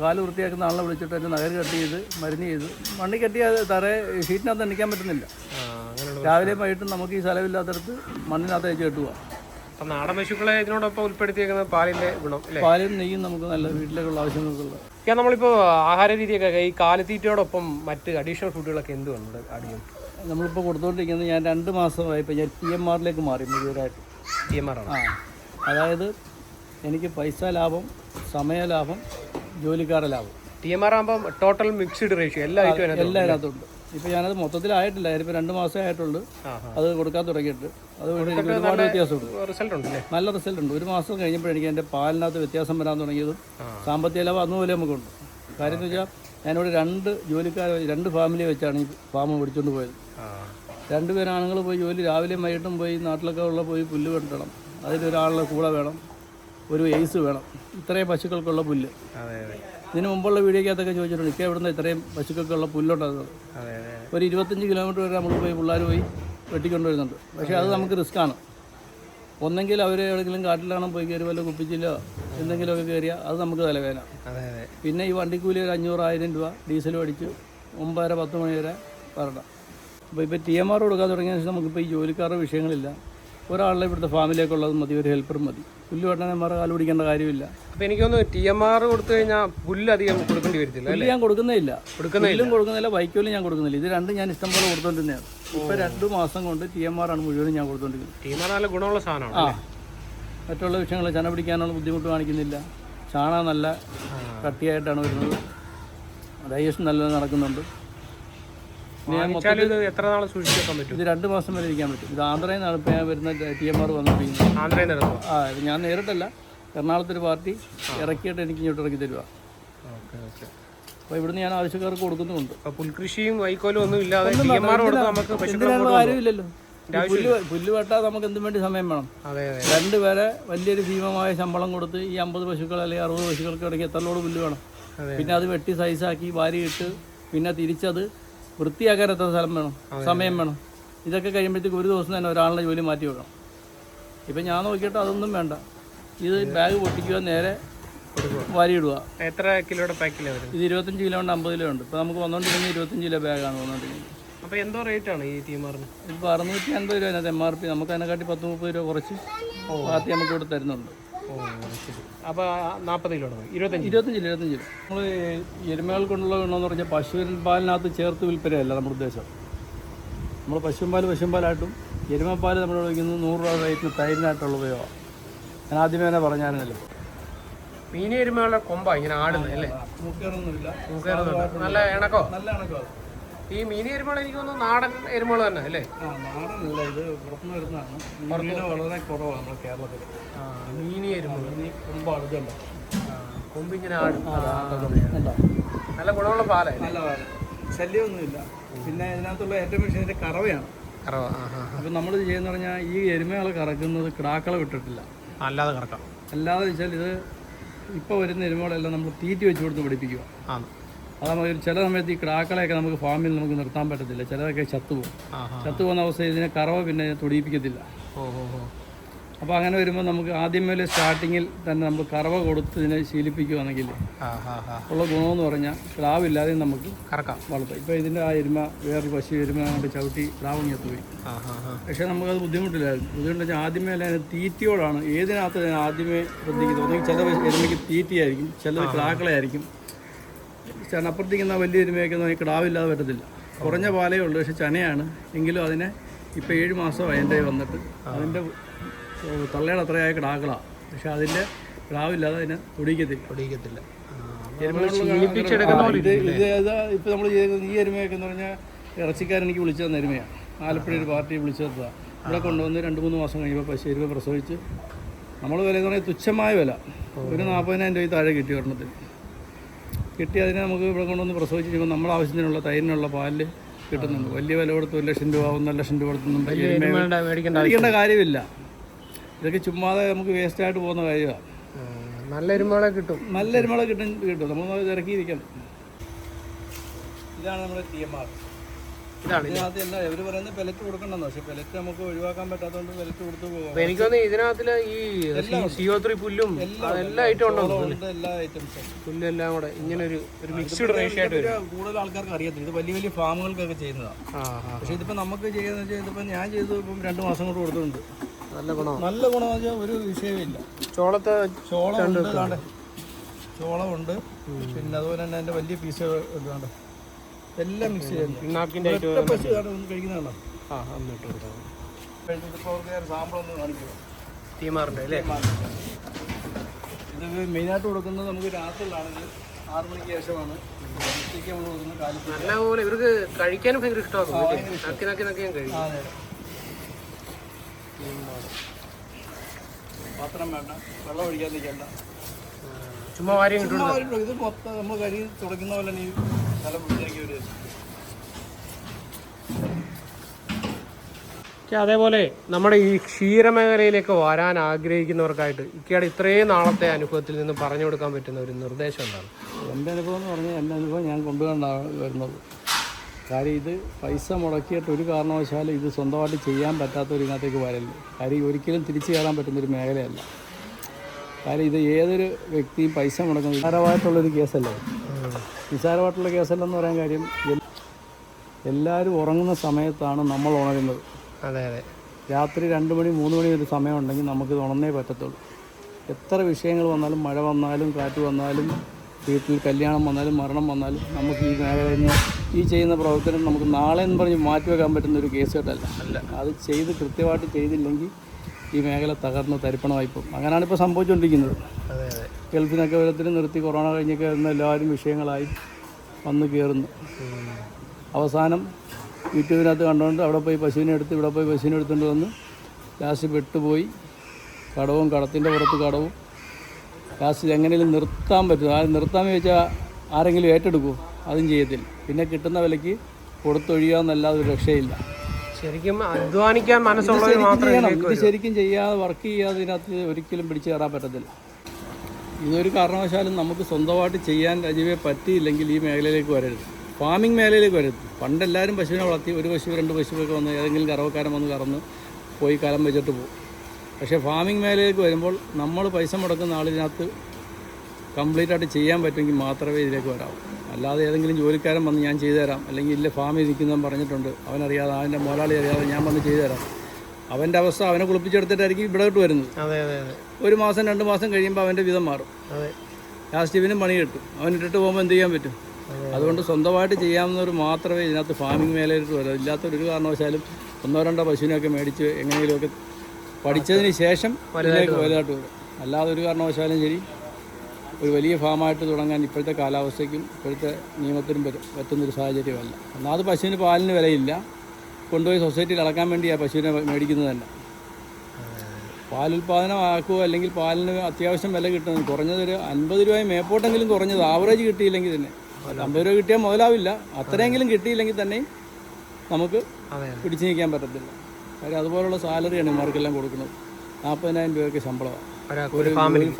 S2: കാൽ വൃത്തിയാക്കുന്ന ആളെ വിളിച്ചിട്ട് അതിന്റെ നഗർ കട്ട് ചെയ്ത് മരുന്ന് ചെയ്ത് മണ്ണി കെട്ടി അത് തറേ ഷീറ്റിനകത്ത് നിൽക്കാൻ പറ്റുന്നില്ല. രാവിലെ വൈകിട്ടും നമുക്ക് ഈ സ്ഥലമില്ലാത്തടത്ത് മണ്ണിനകത്ത് അയച്ചു കെട്ടുക
S1: നാടൻ പശുക്കളെ ഇതിനോടൊപ്പം ഉൾപ്പെടുത്തിയേക്കുന്ന പാലിന്റെ ഗുണം
S2: പാലും നെയ്യും നമുക്ക് നല്ല വീട്ടിലേക്കുള്ള ആവശ്യങ്ങൾക്കുള്ള.
S1: ഞാൻ നമ്മളിപ്പോ ആഹാര രീതിയൊക്കെ ഈ കാലിത്തീറ്റയോടൊപ്പം മറ്റ് അഡീഷണൽ ഫുഡുകളൊക്കെ എന്തുണ്ട് അടിയും?
S2: നമ്മളിപ്പോൾ കൊടുത്തുകൊണ്ടിരിക്കുന്നത് ഞാൻ രണ്ട് മാസമായപ്പോൾ ഞാൻ ടി എം ആറിലേക്ക് മാറി മുഴുവനായിട്ട്.
S1: ടി എം ആർ ആണ്?
S2: അതായത് എനിക്ക് പൈസ ലാഭം സമയ ലാഭം ജോലിക്കാരുടെ ലാഭം.
S1: ടി എം ആർ ആകുമ്പോൾ ടോട്ടൽ മിക്സ്ഡ് റേഷ്യോ എല്ലാ ഐറ്റവും
S2: എല്ലാ അതിനകത്തുണ്ട് ഇപ്പം ഞാനത് മൊത്തത്തിലായിട്ടില്ല ഞാനിപ്പോൾ രണ്ട് മാസമേ ആയിട്ടുള്ളൂ. അത് കൊടുക്കാൻ തുടങ്ങിയിട്ട്. അത് എനിക്ക് ഒരുപാട് വ്യത്യാസമുണ്ട്. നല്ല റിസൾട്ട് ഉണ്ട്. ഒരു മാസം കഴിഞ്ഞപ്പോൾ എനിക്ക് എന്റെ പാലിനകത്ത് വ്യത്യാസം വരാൻ തുടങ്ങിയതും. സാമ്പത്തിക ലാഭം അതുപോലെ നമുക്കുണ്ട് കാര്യം എന്ന് വെച്ചാൽ ഞാനിവിടെ രണ്ട് ജോലിക്കാർ രണ്ട് ഫാമിലി വെച്ചാണ് ഈ ഫാം പിടിച്ചുകൊണ്ട് പോയത്. രണ്ടുപേരാണുങ്ങൾ പോയി ജോലി രാവിലെയും വൈകിട്ടും പോയി നാട്ടിലൊക്കെ ഉള്ള പോയി പുല്ല് വെട്ടണം. അതിലൊരാളുടെ കൂടെ വേണം. ഒരു എയ്സ് വേണം. ഇത്രയും പശുക്കൾക്കുള്ള പുല്ല്. ഇതിന് മുമ്പുള്ള വീഡിയോക്കകത്തൊക്കെ ചോദിച്ചിട്ടുണ്ട് ഇപ്പം ഇവിടുന്ന് ഇത്രയും പശുക്കൾക്കുള്ള പുല്ലുണ്ടാകുന്നത് ഒരു ഇരുപത്തഞ്ച് കിലോമീറ്റർ വരെ നമ്മൾ പോയി പിള്ളേർ പോയി വെട്ടിക്കൊണ്ടുവരുന്നുണ്ട്. പക്ഷേ അത് നമുക്ക് റിസ്ക്കാണ് ഒന്നെങ്കിൽ അവർ എവിടെയെങ്കിലും കാട്ടിലാണോ പോയി കയറി വല്ല കുപ്പിച്ചില്ലോ എന്തെങ്കിലുമൊക്കെ കയറിയാൽ അത് നമുക്ക് തലവേന പിന്നെ ഈ വണ്ടിക്കൂലി ഒരു അഞ്ഞൂറായിരം രൂപ ഡീസൽ അടിച്ച് ഒമ്പതര പത്ത് മണി വരെ വരണം അപ്പോൾ ഇപ്പോൾ ടി എം ആർ കൊടുക്കാൻ തുടങ്ങിയ ശേഷം നമുക്കിപ്പോൾ ഈ ജോലിക്കാരുടെ വിഷയങ്ങളില്ല. ഒരാളുടെ ഇവിടുത്തെ ഫാമിലേക്കുള്ളത് മതി ഒരു ഹെൽപ്പറും മതി. പുല്ല് വെട്ടണന്മാരെ കാൽ പിടിക്കേണ്ട കാര്യമില്ല.
S1: അപ്പൊ എനിക്ക് തോന്നുന്നു ടി എം ആർ കൊടുത്തു കഴിഞ്ഞാൽ പുല്ല് അധികം കൊടുക്കേണ്ടി വരത്തില്ല
S2: പുല്ല് ഞാൻ കൊടുക്കുന്നേ ഇല്ല
S1: കൊടുക്കുന്നേ
S2: പുല്ലും കൊടുക്കുന്നില്ല വൈക്കോലും ഞാൻ കൊടുക്കുന്നില്ല ഇത് രണ്ടും ഞാൻ ഇഷ്ടം പോലെ കൊടുത്തോണ്ടിരുന്നതാണ് ഇപ്പൊ രണ്ട് മാസം കൊണ്ട് ടി എം ആർ ആണ് മുഴുവനും ഞാൻ കൊടുത്തോണ്ടിരിക്കുന്നത്.
S1: ടി എം ആർ നല്ല ഗുണമുള്ള സാധനമാണ്
S2: ആ. മറ്റുള്ള വിഷയങ്ങൾ ചന പിടിക്കാനുള്ള ബുദ്ധിമുട്ട് കാണിക്കുന്നില്ല. ചാണകം നല്ല കട്ടിയായിട്ടാണ് വരുന്നത്. ഡൈജഷൻ നല്ലത് നടക്കുന്നുണ്ട്.
S1: ഇത് എത്ര നാൾ സൂക്ഷിക്കാൻ പറ്റും?
S2: ഇത് രണ്ട് മാസം വരെ ഇരിക്കാൻ പറ്റും. ഇത് ആന്ധ്രയിൽ നിന്നാണ് ഇപ്പോൾ ഞാൻ വരുന്ന ടി എം ആർ വന്നിരിക്കുന്നത്.
S1: ആന്ധ്രയിൽ നിന്ന്
S2: ആ ഇത് ഞാൻ നേരിട്ടല്ല. എറണാകുളത്തൊരു പാർട്ടി ഇറക്കിയിട്ട് എനിക്ക് ഇങ്ങോട്ട് ഇറക്കി തരുക
S1: ഓക്കെ ഓക്കെ.
S2: അപ്പോൾ ഇവിടുന്ന് ഞാൻ ആവശ്യക്കാർക്ക് കൊടുക്കുന്നുമുണ്ട്.
S1: പുൽകൃഷിയും വൈക്കോലും ഒന്നും ഇല്ലാതെ
S2: കാര്യമില്ലല്ലോ. പുല്ല് പുല്ല് വെട്ടാ നമുക്ക് എന്തും വേണ്ടി സമയം വേണം. രണ്ടുപേരെ വലിയൊരു ഭീമമായ ശമ്പളം കൊടുത്ത് ഈ അമ്പത് പശുക്കൾ അല്ലെങ്കിൽ അറുപത് പശുക്കൾക്ക് ഇടയ്ക്ക് എത്ര ലോഡ് പുല്ല് വേണം. പിന്നെ അത് വെട്ടി സൈസാക്കി വാരിയിട്ട് പിന്നെ തിരിച്ചത് വൃത്തിയാക്കാൻ എത്ര സ്ഥലം വേണം? സമയം വേണം. ഇതൊക്കെ കഴിയുമ്പോഴത്തേക്ക് ഒരു ദിവസം തന്നെ ഒരാളുടെ ജോലി മാറ്റി വിടണം ഇപ്പം ഞാൻ നോക്കിയിട്ട് അതൊന്നും വേണ്ട. ഇത് ബാഗ് പൊട്ടിക്കുക നേരെ വാരിയിടുക.
S1: എത്ര കിലോയുടെ പാക്കിലാണ് വരുന്നത്?
S2: ഇത് ഇരുപത്തഞ്ച് കിലോ ഉണ്ട് അമ്പത് കിലോ ഉണ്ട്. ഇപ്പോൾ നമുക്ക് വന്നുകൊണ്ടിരിക്കുന്നത് ഇരുപത്തഞ്ച് കിലോ ബാഗാണ് വന്നുകൊണ്ടിരിക്കുന്നത്
S1: അപ്പോൾ എന്തോ റേറ്റ് ആണ് ഈ തീമാറിന്
S2: ഇപ്പോൾ അറുന്നൂറ്റി അൻപത് രൂപ അതിനകത്ത് എം ആർ പി നമുക്ക് അതിനെക്കാട്ടി പത്ത് മുപ്പത് രൂപ കുറച്ച് ബാക്കി നമുക്ക് ഇവിടെ തരുന്നുണ്ട്.
S1: ഓ ശരി അപ്പൊ നാൽപ്പത് കിലോ ഇരുപത്തഞ്ച്.
S2: ഇരുപത്തഞ്ച് കിലോ ഇരുപത്തഞ്ച്. കിലോ നമ്മൾ എരുമകൾ കൊണ്ടുള്ള ഗുണമെന്ന് പറഞ്ഞാൽ പശുവിൻ പാലിനകത്ത് ചേർത്ത് വിൽപ്പനയല്ല നമ്മുടെ ഉദ്ദേശം. നമ്മൾ പശുവിൻ പാൽ പശുവിൻ പാലായിട്ടും എരുമപ്പാൽ നമ്മൾ വയ്ക്കുന്നത് നൂറ് രൂപ റേറ്റിന് തൈരിനായിട്ടുള്ള ഉപയോഗമാണ് ഞാൻ ആദ്യമേ തന്നെ പറഞ്ഞായിരുന്നല്ലോ.
S1: മീനി എരുമകളുടെ കൊമ്പ ഇങ്ങനെ ആടുന്നത് അല്ലേ? നല്ല ഇണക്കോ?
S2: നല്ല കണക്കാണ്
S1: ഈ മീനി എരുമകൾ എനിക്ക് തോന്നുന്നു നാടൻ എരുമകൾ തന്നെ അല്ലേ?
S2: നാടനല്ല ഇത് പുറത്തുനിന്ന് വരുന്നതാണ്. വളരെ കുറവാണ് നമ്മുടെ കേരളത്തിൽ
S1: മീനി എരുമകൾ
S2: ഈ കുമ്പാണ് ഇതുണ്ട്
S1: കൊമ്പ് ഇങ്ങനെ
S2: കൊമ്പിങ്ങനെ
S1: നല്ല ഗുണമുള്ള പാല
S2: നല്ല പാല. ശല്യമൊന്നുമില്ല. പിന്നെ ഇതിനകത്തുള്ള ഏറ്റവും വിഷയം ഇതിന്റെ കറവയാണ്.
S1: കറവ
S2: അപ്പം നമ്മൾ ചെയ്യുന്ന പറഞ്ഞാൽ ഈ എരുമകളെ കറക്കുന്നത് കിടാക്കളെ വിട്ടിട്ടില്ല.
S1: അല്ലാതെ കറക്കാം.
S2: അല്ലാതെ വെച്ചാൽ ഇത് ഇപ്പോൾ വരുന്ന എരുമകളെല്ലാം നമ്മൾ തീറ്റി വെച്ച് കൊടുത്ത് പിടിപ്പിക്കുക.
S1: ആ
S2: അത് നമുക്ക് ചില സമയത്ത് ഈ കിടാക്കളെയൊക്കെ നമുക്ക് ഫാമിൽ നമുക്ക് നിർത്താൻ പറ്റത്തില്ല. ചിലതൊക്കെ ചത്തുപോകും ചത്തുപോകുന്ന അവസ്ഥ ഇതിനെ കറവ പിന്നെ തൊടിയിപ്പിക്കത്തില്ല അപ്പോൾ അങ്ങനെ വരുമ്പോൾ നമുക്ക് ആദ്യമേ സ്റ്റാർട്ടിങ്ങിൽ തന്നെ നമ്മൾ കറവ കൊടുത്ത് ഇതിനെ ശീലിപ്പിക്കുകയാണെങ്കിൽ ഉള്ള ഗുണമെന്ന് പറഞ്ഞാൽ കിടാവില്ലാതെ നമുക്ക്
S1: കറക്കാം.
S2: വളർത്താം. ഇപ്പോൾ ഇതിന്റെ ആ എരുമ വേറൊരു പശു എരുമ കൊണ്ട് ചവിട്ടി കിടാവും പോയി പക്ഷേ നമുക്കത് ബുദ്ധിമുട്ടില്ലായിരുന്നു. ബുദ്ധിമുട്ട് വെച്ചാൽ ആദ്യമേ അതിന് തീറ്റയോടാണ്. ഏതിനകത്ത് ആദ്യമേ ശ്രദ്ധിക്കുന്നത്? ഒന്നെങ്കിൽ ചില എരുമയ്ക്ക് തീറ്റയായിരിക്കും ചിലത് കിടാക്കളയായിരിക്കും കാരണം അപ്പുറത്തേക്കുന്ന വലിയ എരുമയൊക്കെ കിടാവില്ലാതെ പറ്റത്തില്ല. കുറഞ്ഞ പാലേ ഉള്ളൂ പക്ഷെ ചനയാണ്. എങ്കിലും അതിനെ ഇപ്പോൾ ഏഴ് മാസം എന്റെ വന്നിട്ട് അതിന്റെ തള്ളയുടെ അത്രയായ കിടാക്കളാണ് പക്ഷെ അതിന്റെ കിടാവില്ലാതെ അതിനെ ഒടിക്കത്തില്ല
S1: ഒടിക്കത്തില്ല
S2: ഇത് ഇത് ഇപ്പം നമ്മൾ ചെയ്തത് ഈ എരുമയൊക്കെ എന്ന് പറഞ്ഞാൽ ഇറച്ചിക്കാരൻ എനിക്ക് വിളിച്ചു തന്ന എരുമയാണ് ആലപ്പുഴ ഒരു പാർട്ടി വിളിച്ചു തന്നതാണ് ഇവിടെ കൊണ്ടുവന്ന് രണ്ട് മൂന്ന് മാസം കഴിയുമ്പോൾ പശു എരുമ പ്രസവിച്ച് നമ്മൾ വില എന്ന് പറഞ്ഞാൽ തുച്ഛമായ വില. ഒരു നാൽപ്പതിനായിരം രൂപ താഴെ കിട്ടി ഒരെണ്ണത്തിന്. കിട്ടി അതിനെ നമുക്ക് ഇവിടെ കൊണ്ടുവന്ന് പ്രസവിച്ച് കഴിയുമ്പോൾ നമ്മുടെ ആവശ്യത്തിനുള്ള തൈരിനുള്ള പാൽ കിട്ടുന്നുണ്ട്. വലിയ വില കൊടുത്ത് ഒരു ലക്ഷം രൂപ ഒന്നര ലക്ഷം രൂപ കൊടുത്തൊന്നും
S1: മേടിക്കേണ്ട
S2: കാര്യമില്ല. ഇതൊക്കെ ചുമ്മാതെ നമുക്ക് വേസ്റ്റ് ആയിട്ട് പോകുന്ന കാര്യമാണ്.
S1: നല്ല എരുമകളെ കിട്ടും.
S2: നല്ല എരുമകളെ കിട്ടും കിട്ടും. നമ്മൾ ഇറക്കിയിരിക്കണം. ഇതാണ് നമ്മുടെ ടി എം ആർ
S1: ഇതാണ്
S2: ഇതിനകത്ത് എല്ലാം ഇവർ പറയുന്നത് പെലറ്റ് കൊടുക്കണമെന്ന്. പക്ഷേ പെലറ്റ് നമുക്ക് ഒഴിവാക്കാൻ പറ്റാത്തതുകൊണ്ട് പെലറ്റ് കൊടുത്തു പോകാം.
S1: അപ്പൊ എനിക്ക് തോന്നുന്നു ഇതിനകത്തിൽ ഈ സിഒ ത്രീ പുല്ലും എല്ലാ ഐറ്റം ഉണ്ടോ
S2: ഉണ്ട് എല്ലാ ഐറ്റംസും
S1: പുല്ലും എല്ലാം കൂടെ ഇങ്ങനെ ഒരു ഒരു മിക്സ്ഡ് റേഷ്യോ ആയിട്ട്
S2: കൂടുതൽ ആൾക്കാർക്ക് അറിയത്തില്ല. ഇത് വലിയ വലിയ ഫാമുകൾക്കൊക്കെ ചെയ്യുന്നതാണ് പക്ഷെ ഇതിപ്പോ നമുക്ക് ചെയ്യുന്ന വെച്ചാൽ ഞാൻ ചെയ്തു ഇപ്പം രണ്ട് മാസം കൊണ്ട് കൊടുത്തിട്ടുണ്ട്.
S1: നല്ല ഗുണം
S2: നല്ല ഗുണം വെച്ചാൽ ഒരു വിഷയമില്ല
S1: ചോളത്തെ
S2: ചോളം ചോളമുണ്ട്. പിന്നെ അതുപോലെ തന്നെ അതിന്റെ വലിയ പീസ് ഇതാണ്ട് എല്ലാം മിക്സ് പശു ഇതാണ്ട് ഒന്ന് കഴിക്കുന്നതാണോ?
S1: ആ കൊടുക്കാം തീമാറുണ്ട് അല്ലേ?
S2: ഇത് മെയിനായിട്ട് കൊടുക്കുന്നത് നമുക്ക് രാത്രിയിലാണെങ്കിൽ ആറ് മണിക്ക് ശേഷമാണ്. ഉച്ചയ്ക്ക് നമ്മൾ കൊടുക്കുന്നത് കാലത്ത്
S1: നല്ല പോലെ ഇവർക്ക് കഴിക്കാനും ഭയങ്കര ഇഷ്ടമാക്കും നക്കി നക്കി നക്കി ഞാൻ കഴിക്കും.
S2: അതെ. പാത്രം വേണ്ട. വെള്ളം ഒഴിക്കാൻ നിൽക്കണ്ട
S1: ചുമ്മാ വാര്യം കിട്ടും
S2: ഇത് മൊത്തം നമ്മൾ കരി തുടയ്ക്കുന്ന പോലെ തന്നെ
S1: അതേപോലെ നമ്മുടെ ഈ ക്ഷീരമേഖലയിലേക്ക് വരാൻ ആഗ്രഹിക്കുന്നവർക്കായിട്ട് ഇക്കയുടെ ഇത്രയും നാളത്തെ അനുഭവത്തിൽ നിന്ന് പറഞ്ഞു കൊടുക്കാൻ പറ്റുന്ന ഒരു നിർദ്ദേശം എന്താണ്?
S2: എന്റെ അനുഭവം എന്ന് പറഞ്ഞാൽ എന്റെ അനുഭവം ഞാൻ കൊണ്ടുപോകാനാണ് വരുന്നത്. കാര്യം ഇത് പൈസ മുടക്കിയിട്ട് ഒരു കാരണവശാലും ഇത് സ്വന്തമായിട്ട് ചെയ്യാൻ പറ്റാത്ത ഒരു ഇതിനകത്തേക്ക് വരല്ല കാര്യം ഒരിക്കലും തിരിച്ചു കയറാൻ പറ്റുന്നൊരു മേഖലയല്ല. കാര്യം ഇത് ഏതൊരു വ്യക്തിയും പൈസ മുടക്കുന്നത് വിചാരമായിട്ടുള്ളൊരു കേസല്ലേ? നിസ്സാരമായിട്ടുള്ള കേസല്ലെന്ന് പറയാൻ കാര്യം എല്ലാവരും ഉറങ്ങുന്ന സമയത്താണ് നമ്മൾ ഉണരുന്നത്.
S1: അതെ അതെ.
S2: രാത്രി രണ്ട് മണി മൂന്ന് മണി ഒരു സമയമുണ്ടെങ്കിൽ നമുക്ക് ഉണർന്നേ പറ്റത്തുള്ളൂ. എത്ര വിഷയങ്ങൾ വന്നാലും മഴ വന്നാലും കാറ്റ് വന്നാലും വീട്ടിൽ കല്യാണം വന്നാലും മരണം വന്നാലും നമുക്ക് ഈ മേഖലയിൽ നിന്ന് ഈ ചെയ്യുന്ന പ്രവർത്തനം നമുക്ക് നാളെ എന്ന് പറഞ്ഞ് മാറ്റിവെക്കാൻ പറ്റുന്ന ഒരു കേസ് കേട്ടല്ല. അല്ല. അത് ചെയ്ത് കൃത്യമായിട്ട് ചെയ്തില്ലെങ്കിൽ ഈ മേഖല തകർന്ന് തരിപ്പണമായി പോകും അങ്ങനെയാണ് ഇപ്പോൾ സംഭവിച്ചുകൊണ്ടിരിക്കുന്നത് ഗൾഫിനൊക്കെ ഓരോരുത്തരും നിർത്തി കൊറോണ കഴിഞ്ഞൊക്കെ വരുന്ന എല്ലാവരും വിഷയങ്ങളായി വന്ന് കയറുന്നു അവസാനം യൂട്യൂബിനകത്ത് കണ്ടുകൊണ്ട് അവിടെ പോയി പശുവിനെ എടുത്ത് ഇവിടെ പോയി പശുവിനെ എടുത്തുകൊണ്ട് വന്ന് ലാസ്റ്റ് പെട്ടുപോയി. കടവും കടത്തിന്റെ പുറത്ത് കടവും. ലാസ്റ്റ് എങ്ങനെയും നിർത്താൻ പറ്റും. ആ നിർത്താൻ ചോദിച്ചാൽ ആരെങ്കിലും ഏറ്റെടുക്കുമോ അതും ചെയ്യത്തില്ല. പിന്നെ കിട്ടുന്ന വിലയ്ക്ക് കൊടുത്തൊഴിയാമെന്നല്ലാതെ ഒരു രക്ഷയില്ല.
S1: ശരിക്കും അധ്വാനിക്കാൻ മനസ്സുള്ളവർ മാത്രമേ
S2: ഇത് ശരിക്കും ചെയ്യാതെ വർക്ക് ചെയ്യാതെ ഇതിനകത്ത് ഒരിക്കലും പിടിച്ചു കയറാൻ പറ്റത്തില്ല. ഇതൊരു കാരണവശാലും നമുക്ക് സ്വന്തമായിട്ട് ചെയ്യാൻ രാജ്യമേ പറ്റിയില്ലെങ്കിൽ ഈ മേഖലയിലേക്ക് വരരുത്. ഫാമിംഗ് മേഖലയിലേക്ക് വരരുത്. പണ്ട് എല്ലാവരും പശുവിനെ വളർത്തി ഒരു പശു രണ്ട് പശുവൊക്കെ വന്ന് ഏതെങ്കിലും കറവക്കാരൻ വന്ന് കറന്ന് പോയി കലം വെച്ചിട്ട് പോകും. പക്ഷേ ഫാമിംഗ് മേഖലയിലേക്ക് വരുമ്പോൾ നമ്മൾ പൈസ മുടക്കുന്ന ആളിനകത്ത് കംപ്ലീറ്റ് ആയിട്ട് ചെയ്യാൻ പറ്റുമെങ്കിൽ മാത്രമേ ഇതിലേക്ക് വരാവൂ. അല്ലാതെ ഏതെങ്കിലും ജോലിക്കാരൻ വന്ന് ഞാൻ ചെയ്തു തരാം അല്ലെങ്കിൽ ഇല്ല ഫാമിൽ നിൽക്കുന്നവൻ പറഞ്ഞിട്ടുണ്ട്. അവനറിയാതെ അവന്റെ മുതലാളി അറിയാതെ ഞാൻ വന്ന് ചെയ്തു തരാം അവന്റെ അവസ്ഥ അവനെ കുളിപ്പിച്ചെടുത്തിട്ടായിരിക്കും ഇവിടോട്ട് വരുന്നത്. ഒരു മാസം രണ്ട് മാസം കഴിയുമ്പോൾ അവന്റെ വിധം മാറും. ലാസ്റ്റ് ഇവനും പണി കിട്ടും. അവൻ ഇട്ടിട്ട് പോകുമ്പോൾ എന്ത് ചെയ്യാൻ പറ്റും? അതുകൊണ്ട് സ്വന്തമായിട്ട് ചെയ്യാവുന്നവർ മാത്രമേ ഇതിനകത്ത് ഫാമിംഗ് മേഖലയിലോട്ട് വരാം. ഇല്ലാത്തൊരു കാരണവശാലും ഒന്നോ രണ്ടോ പശുവിനെയൊക്കെ മേടിച്ച് എങ്ങനെയെങ്കിലുമൊക്കെ പഠിച്ചതിന് ശേഷം വലുതായിട്ട് വരും. അല്ലാതെ ഒരു കാരണവശാലും ശരി ഒരു വലിയ ഫാമായിട്ട് തുടങ്ങാൻ ഇപ്പോഴത്തെ കാലാവസ്ഥയ്ക്കും ഇപ്പോഴത്തെ നിയമത്തിനും പറ്റും പറ്റുന്നൊരു സാഹചര്യമല്ല. ഒന്നാമത് പശുവിന് പാലിന് വിലയില്ല. കൊണ്ടുപോയി സൊസൈറ്റിയിൽ അളക്കാൻ വേണ്ടി ആ പശുവിനെ മേടിക്കുന്നത് തന്നെ. പാലുൽപാദനമാക്കുകയോ അല്ലെങ്കിൽ പാലിന് അത്യാവശ്യം വില കിട്ടുന്നത് കുറഞ്ഞതൊരു അൻപത് രൂപ മേപ്പോട്ടെങ്കിലും കുറഞ്ഞത് ആവറേജ് കിട്ടിയില്ലെങ്കിൽ തന്നെ. അമ്പത് രൂപ കിട്ടിയാൽ മുതലാവില്ല. അത്രയെങ്കിലും കിട്ടിയില്ലെങ്കിൽ തന്നെ നമുക്ക് പിടിച്ചു നീക്കാൻ പറ്റത്തില്ല. കാര്യം അതുപോലുള്ള സാലറിയാണ് ഇമാർക്കെല്ലാം കൊടുക്കുന്നത്. നാൽപ്പതിനായിരം രൂപയൊക്കെ ശമ്പളമാണ്. ഒരു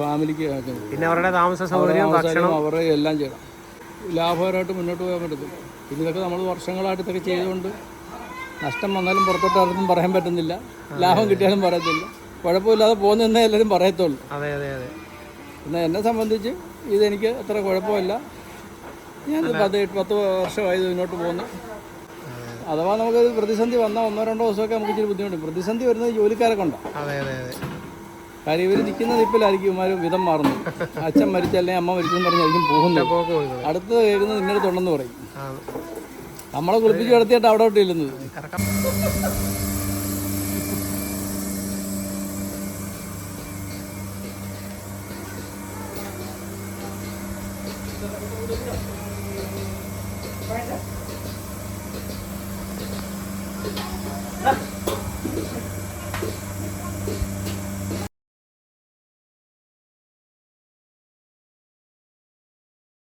S2: ഫാമിലിക്ക്
S1: പിന്നെ അവരുടെ താമസ സൗകര്യം
S2: ഭക്ഷണം. അവരുടെ എല്ലാം ചെയ്യണം. ലാഭകരമായിട്ട് മുന്നോട്ട് പോകാൻ പറ്റത്തില്ല. പിന്നെ ഇതൊക്കെ നമ്മൾ വർഷങ്ങളായിട്ട് ഇതൊക്കെ ചെയ്തുകൊണ്ട് നഷ്ടം വന്നാലും പുറത്തോട്ട് ആർക്കും പറയാൻ പറ്റുന്നില്ല. ലാഭം കിട്ടിയാലും പറയത്തില്ല. കുഴപ്പമില്ലാതെ പോകുന്നതെന്നേ എല്ലാവരും പറയത്തുള്ളൂ.
S1: അതെ അതെ അതെ.
S2: എന്നാൽ എന്നെ സംബന്ധിച്ച് ഇതെനിക്ക് അത്ര കുഴപ്പമില്ല. ഞാൻ പത്ത് പത്ത് വർഷമായി മുന്നോട്ട് പോകുന്നു. അഥവാ നമുക്ക് പ്രതിസന്ധി വന്നാൽ ഒന്നോ രണ്ടോ ദിവസമൊക്കെ നമുക്ക് ഇച്ചിരി ബുദ്ധിമുട്ട്. പ്രതിസന്ധി വരുന്നത് ജോലിക്കാരെ കൊണ്ടാണ്.
S1: അതെ അതെ അതെ.
S2: കാര്യം ഇവർ നിൽക്കുന്ന നിപ്പിലായിരിക്കും ഇവന്മാർ വിധം മാറുന്നത്. അച്ഛൻ മരിച്ചല്ലേ അമ്മ മരിച്ചെന്ന് പറഞ്ഞായിരിക്കും പോകുന്നത്. അടുത്ത് കേൾക്കുന്നത് നിന്നെടുത്തുണ്ടെന്ന് പറയും. നമ്മളെ കുളിപ്പിച്ച് കിടത്തിയിട്ട് അവിടെ ഇല്ലുന്നത്